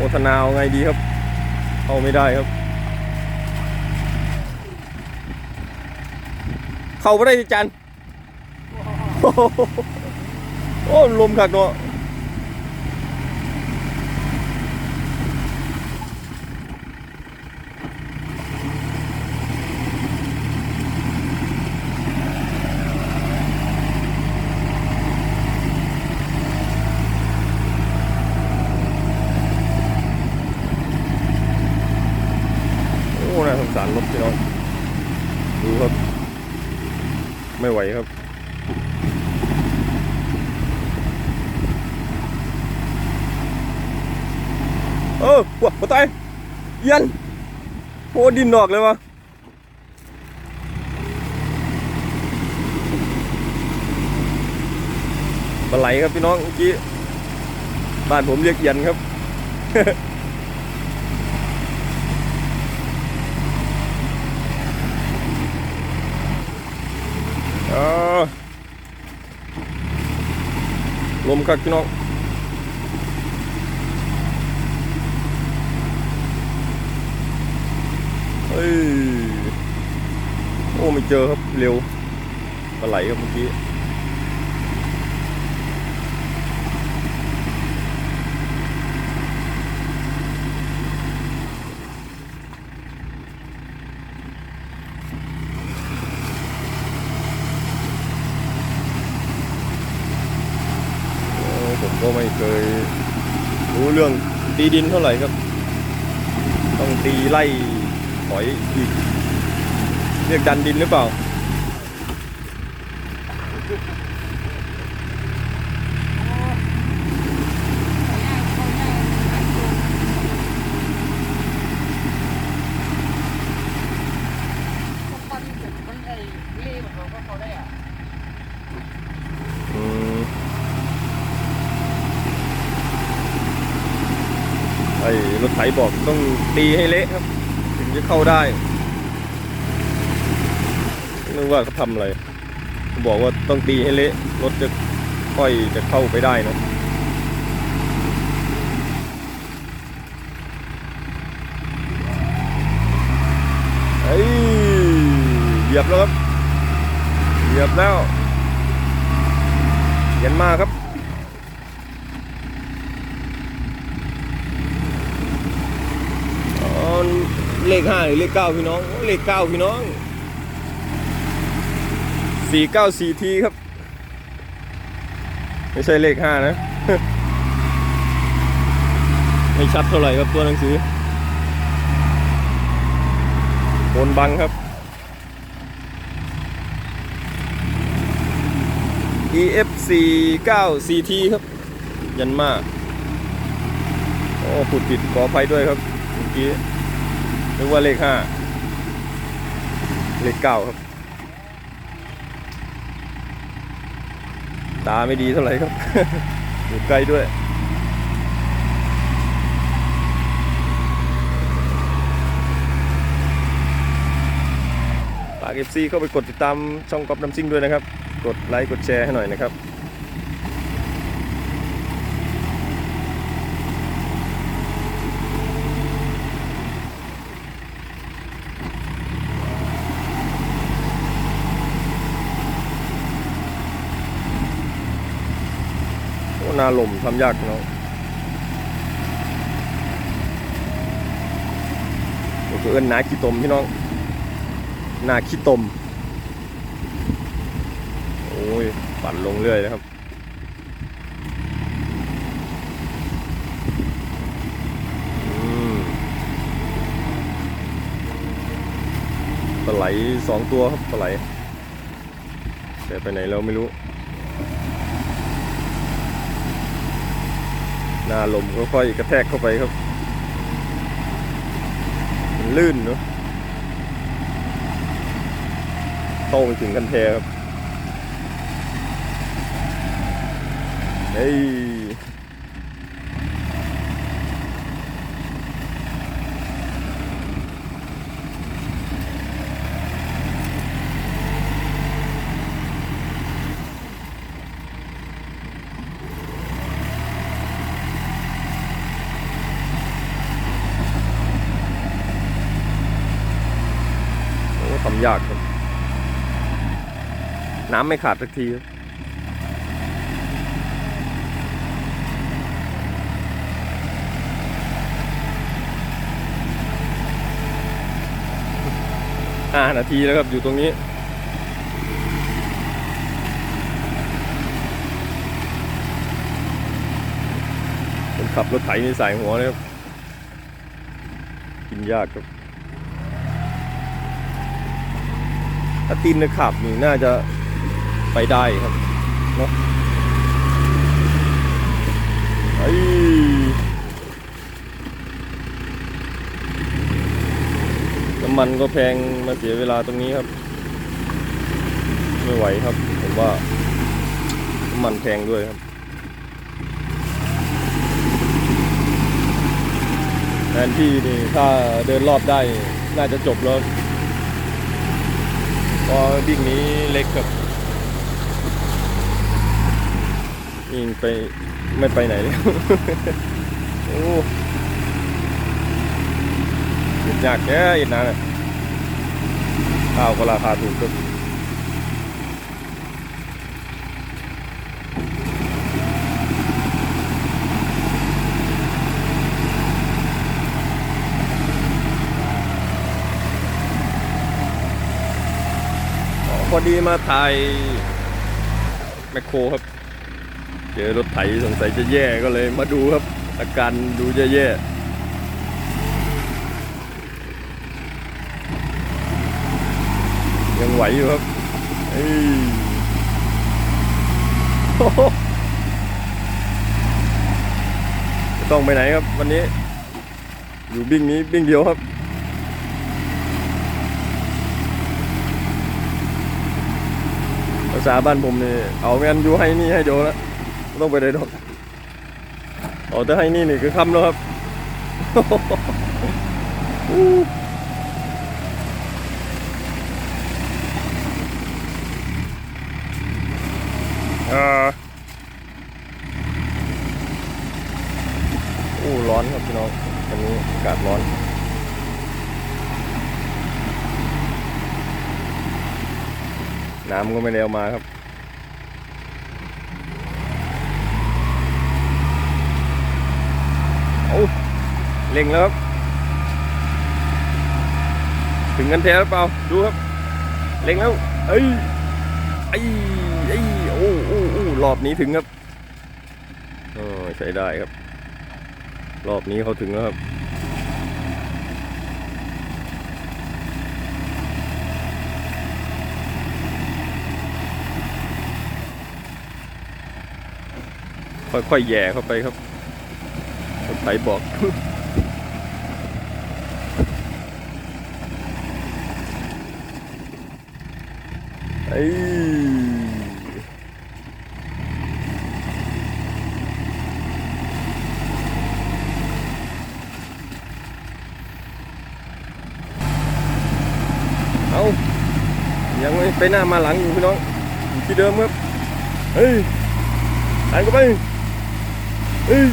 อ้ธนาเอาไงดีครับ เข้าไม่ได้ครับ เข้าไม่ได้จันโอ้โหโอ้ลมขักเนาะโอ้น่าสงสารรถพี่น้องดูครับ ไม่ไหวครับ เออหัวหัวตายยันโอ้ดินนอกเลยวะปลาไหลครับพี่น้องเมื่อกี้บ้านผมเรียกยันครับเออลมคักพี่น้อง เฮ้ยโอ้ไม่เจอครับเร็วปลาไหลครับเมื่อกี้ผมก็ไม่เคยรู้เรื่องตีดินเท่าไหร่ครับ ต้องตีไล่ ถอยอีกเรียกดันดินหรือเปล่าอืมไอ้รถไถบอกต้องตีให้เละครับถึง จะเข้าได้นึกว่าเขาทำอะไรบอกว่าต้องตีให้เละรถจะค่อยจะเข้าไปได้นะเอ้ยเหยียบแล้วครับเหยียบแล้ว เย็นมากครับ อ๋อ เลขห้าหรือเลขเก้าพี่น้องเลขเก้าพี่น้องสี่เก้าสี่ทีครับ ไม่ใช่เลขห้านะ ไม่ชัดเท่าไหร่ครับตัวหนังสือโนบังครับ EF 4 9 4T ครับ ยันมาโอ้พูดผิดขออภัยด้วยครับเมื่อกี้ นึกว่าเลข5เลข9ครับ ตาไม่ดีเท่าไหร่ครับอยู่ใกล้ด้วยฝาก FC เข้าไปกดติดตามช่องก๊อฟน้ำซิ่งด้วยนะครับ กดไลค์กดแชร์ให้หน่อยนะครับ นาลมทำยากเนาะผมก็เอิ้นนาขี้ตมพี่น้องนาขี้ตม โอ้ยปั่นลงเรื่อยนะครับอืมปลาไหลสองตัวครับปลาไหลแต่ไปไหนเราไม่รู้ หน้าลมค่อยๆกระแทกเข้าไปครับมันลื่นเนาะเข้าไปถึงกันแทครับเฮ้ยำ ยากครับ น้ำไม่ขาดสักทีครับห้านาทีแล้วครับ อยู่ตรงนี้ขับรถไถนี่สายหัวเลยครับ กินยากครับ ถ้าตีนในขับนี่น่าจะไปได้ครับเนาะไอ้น้ำมันก็แพงมาเสียเวลาตรงนี้ครับ ไม่ไหวครับ ผมว่าน้ำมันแพงด้วยครับแทนที่นี่ถ้าเดินรอบได้น่าจะจบแล้ว พอดิ่งนี้เล็กครับยิงไปไม่ไปไหนเลยโอ้ยยากแค่อีกนานเลยข้าวก็ราคาถูกครับ พอดีมาถ่ายแมคโครครับ เจอรถไถสงสัยจะแย่ก็เลยมาดูครับ อาการดูจะแย่ยังไหวอยู่ครับโอ้โหไม่ต้องไปไหนครับวันนี้ อยู่บิ้งนี้บิ้งเดียวครับ ภาษาบ้านผมนี่เอาแมนอยู่ให้นี่ให้โดแล้วต้องไปได้ดอกเอาแต่ให้นี่นี่คือคำแล้วครับ อ่าโอ้ร้อนครับพี่น้องวันนี้อากาศร้อน น้ำก็ไม่ได้เอามาครับ โอ้เล็งแล้วครับ ถึงกันแท้หรือเปล่า ดูครับ เล็งแล้ว เอ้ยไอ้ไอ้ยโอ้โอ้โอ้รอบนี้ถึงครับโอ้ใช้ได้ครับ รอบนี้เขาถึงแล้วครับ ค่อยๆแย่เข้าไปครับรถไถบอกไอ้เอายังไม่ไปหน้ามาหลังอยู่พี่น้องอยู่ที่เดิมครับ เฮ้ยหันก็ไป เอ้ย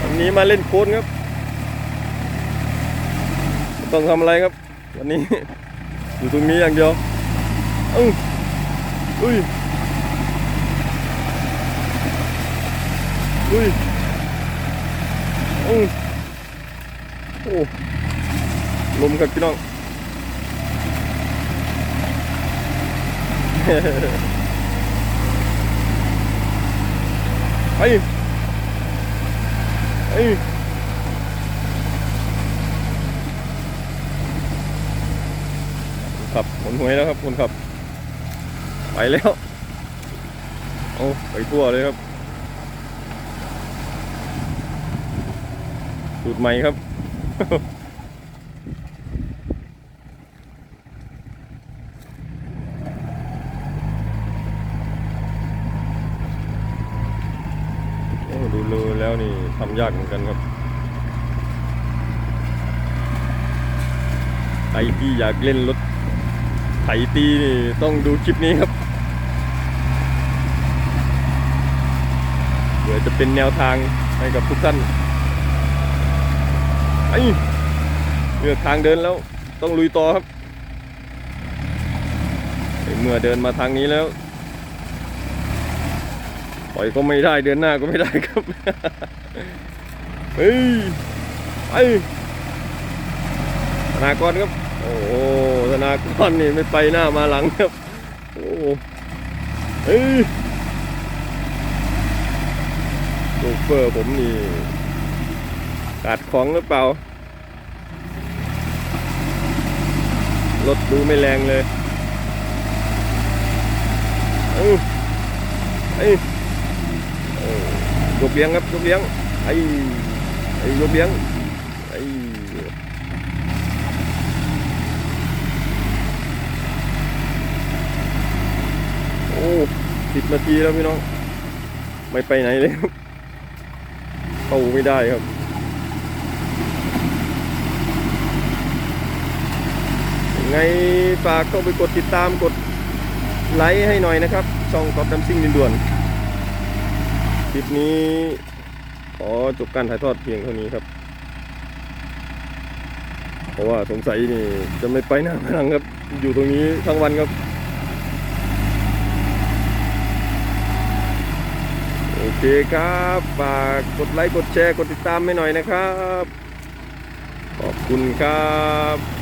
วันนี้มาเล่นโค้นครับ ต้องทำอะไรครับ วันนี้ อยู่ตรงนี้อย่างเดียวเอ้าอุ้ยอุ้ยเอ้าโอ้ลมครับพี่น้อง ไปไปคนขับหมุนหวยแล้วครับคนขับ ไปแล้วโอ้ไปทั่วเลยครับสูตรใหม่ครับ โอ้ดูเลยแล้วนี่ ทำยากเหมือนกันครับใครที่อยากเล่นรถไถตีนี่ต้องดูคลิปนี้ครับเดี๋ยวจะเป็นแนวทางให้กับทุกท่านไอ้เลือกทางเดินแล้วต้องลุยต่อครับเมื่อเดินมาทางนี้แล้ว ถอยก็ไม่ได้เดินหน้าก็ไม่ได้ครับ เฮ้ยไปธนากรครับ โอ้ธนากรนี่ไม่ไปหน้ามาหลังครับ โอ้เฮ้ยโชเฟอร์ผมนี่ขาดของหรือเปล่ารถดูไม่แรงเลยเอ้ยโอ้ ยกเลี้ยงครับยกเลี้ยงไอ้ไอ้ยกเลี้ยงไอ้โอ้สิบนาทีแล้วพี่น้อง ไม่ไปไหนเลยครับเข้าไม่ได้ครับไงฝากเข้าไปกดติดตามกดไลค์ให้หน่อยนะครับช่องกอบดัมซิ่งด่วน ลิปนี้ขอจบการถ่ายทอดเพียงเท่านี้ครับ เพราะว่าสงสัยนี่จะไม่ไปหน้าพลังครับ อยู่ตรงนี้ทั้งวันครับ โอเคครับฝากกดไลค์ กดแชร์ กดติดตามให้หน่อยนะครับ ขอบคุณครับ